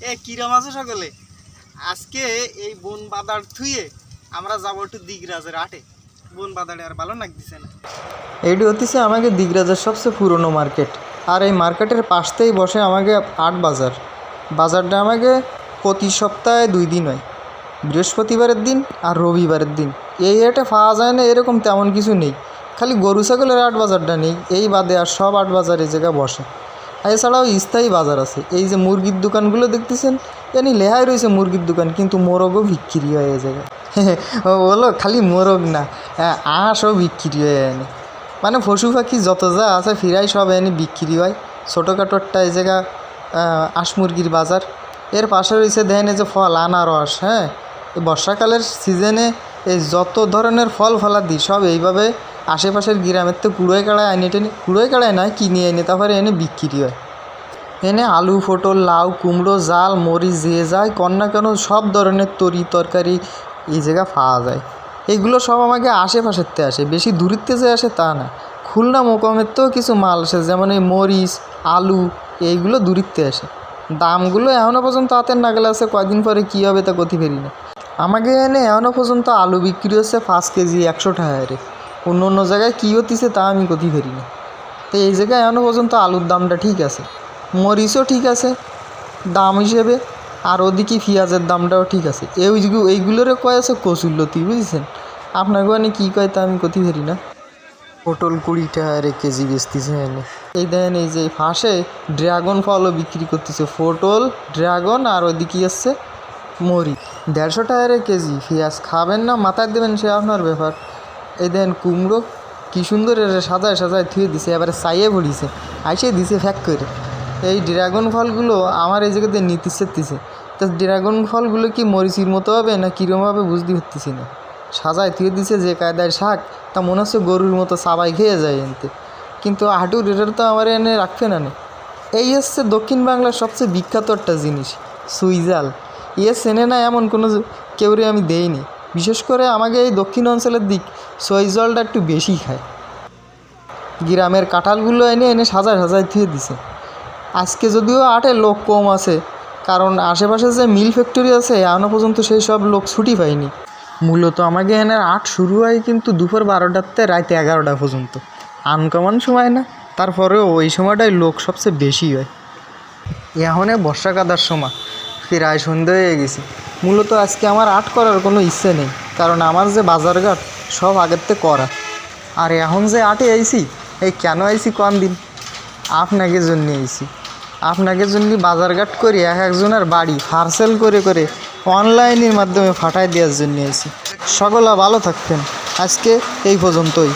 এ কিরম আছো সকলে? আজকে এই বন বাদার থুয়ে আমরা যাব একটু দিগরাজের আটে বন বাদারে আর ভালো লাগতেছে না। এইটি হচ্ছে আমাকে দিগরাজের সবচেয়ে পুরনো মার্কেট। আর এই মার্কেটের পাশতেই বসে আমাকে আট বাজার। বাজারটা আমাকে প্রতি সপ্তাহে দুই দিন হয়। বৃহস্পতিবারের দিন আর রবিবারের দিন। এই হাটে পাওয়া যায় না, এরকম তেমন কিছু নেই। খালি গরু ছাগলের আট বাজারটা নেই। এই বাদে আর সব আট বাজার এই জায়গায় বসে। এছাড়াও স্থায়ী বাজার আছে। এই যে মুরগির দোকানগুলো দেখতেছেন জানি লেহাই রয়েছে মুরগির দোকান কিন্তু মোরগও বিক্রি হয় এই জায়গায় বলো খালি মোরগ না হ্যাঁ, আঁশও বিক্রি হয় এনে মানে পশু পাখি যত যা আছে ফিরাই সব এনে বিক্রি হয়। ছোটোখাটো একটা এই জায়গা আঁশ মুরগির বাজার। এর পাশে রয়েছে দেখেন যে ফল আনারস হ্যাঁ? বর্ষাকালের সিজনে এই যত ধরনের ফল ফলাদি সব এইভাবে আশেপাশের গ্রামের তো কুড়োয় কাড়ায় আনি টেনে, কুড়োয় কাড়ায় না কিনে এনে তারপরে এনে বিক্রি হয়। এনে আলু, পটল, লাউ, কুমড়ো, জাল, মরিচ, যে যায় কন্যা কেন সব ধরনের তরি তরকারি এই জায়গা পাওয়া যায়। এগুলো সব আমাকে আশেপাশের আশেপাশেরতে আসে, বেশি দূরিত্বে যে আসে তা না। খুলনা মোকামের তো কিছু মাল আসে, যেমন এই মরিচ, আলু, এইগুলো দূরিত্বে আসে। দামগুলো এখনও পর্যন্ত হাতের নাগালে আছে, কয়দিন পরে কী হবে তা গতি ফেরি না। আমাকে এনে এখনও পর্যন্ত আলু বিক্রি হচ্ছে পাঁচ কেজি একশো টাকারে অন্য অন্য জায়গায় কী হতিছে তা আমি গতি ফেরি না। তো এই জায়গায় এখনও পর্যন্ত আলুর দামটা ঠিক আছে। মরিচও ঠিক আছে, দাম হিসেবে। আর ওদিকে পেঁয়াজের দামটাও ঠিক আছে। এই এইগুলোরে কয় আছে কচুল্লতি বুঝেছেন? আপনার ওখানে কী কয় তা আমি কতি ফেরি না। পটল কুড়ি টাকা কেজি বেচতেছে এনে। এই দেখেন এই যে ফাঁসে ড্রাগন ফলও বিক্রি করতেছে। পটল, ড্রাগন আর ওদিকে আসছে মরি দেড়শো টাকারে কেজি। পেঁয়াজ খাবেন না, মাথায় দেবেন, সে আপনার ব্যাপার। এই দেন কুমড়ো, কী সুন্দর এরা সাজায় সাজায় থুয়ে দিছে, এবারে চাইয়ে পড়িছে আইসে দিছে ফ্যাক করে। এই ড্রাগন ফলগুলো আমার এই জায়গাতে নিতে দিছে তো ড্রাগন ফলগুলো কি মরিচির মতো হবে না কীরকম হবে বুঝতে পারতেছি না। সাজায় থুয়ে দিছে যে কায়দায় শাক, তা মনে হচ্ছে গরুর মতো সাবাই খেয়ে যায় এনতে। কিন্তু হাঁটুর এটার তো আমার এনে রাখবে না। এই হচ্ছে দক্ষিণ বাংলার সবচেয়ে বিখ্যাত একটা জিনিস সুইজাল ইয়ে চেনে না এমন কোনো কেউরে আমি দেইনি। বিশেষ করে আমাকে এই দক্ষিণ অঞ্চলের দিক সইজলটা একটু বেশি খায়। গ্রামের কাঁঠালগুলো এনে এনে সাজায় সাজায় থুয়ে দিছে। আজকে যদিও আটে লোক কম আছে, কারণ আশেপাশে যে মিল ফ্যাক্টরি আছে এখনও পর্যন্ত সেই সব লোক ছুটি পায়নি। মূলত আমাকে এনে আট শুরু হয় কিন্তু দুপুর বারোটাতে রাত এগারোটা পর্যন্ত। আনকমন সময় না, তারপরেও ওই সময়টাই লোক সবচেয়ে বেশি হয়। এখন বর্ষা কাদার সময়, প্রায় সন্ধে হয়ে গেছে। মূলত আজকে আমার আর্ট করার কোনো ইচ্ছে নেই। কারণ আমার যে বাজারঘাট সব আগের থেকে করা। আর এখন যে আটে আইসি এই কেন আইসি কম দিন? আপনাকে জন্য আইসি আপনাকে জন্য বাজারঘাট করি এক একজনের বাড়ি পার্সেল করে করে অনলাইনের মাধ্যমে ফাটাই দেওয়ার জন্য আইসি সকলা ভালো থাকবেন। আজকে এই পর্যন্তই।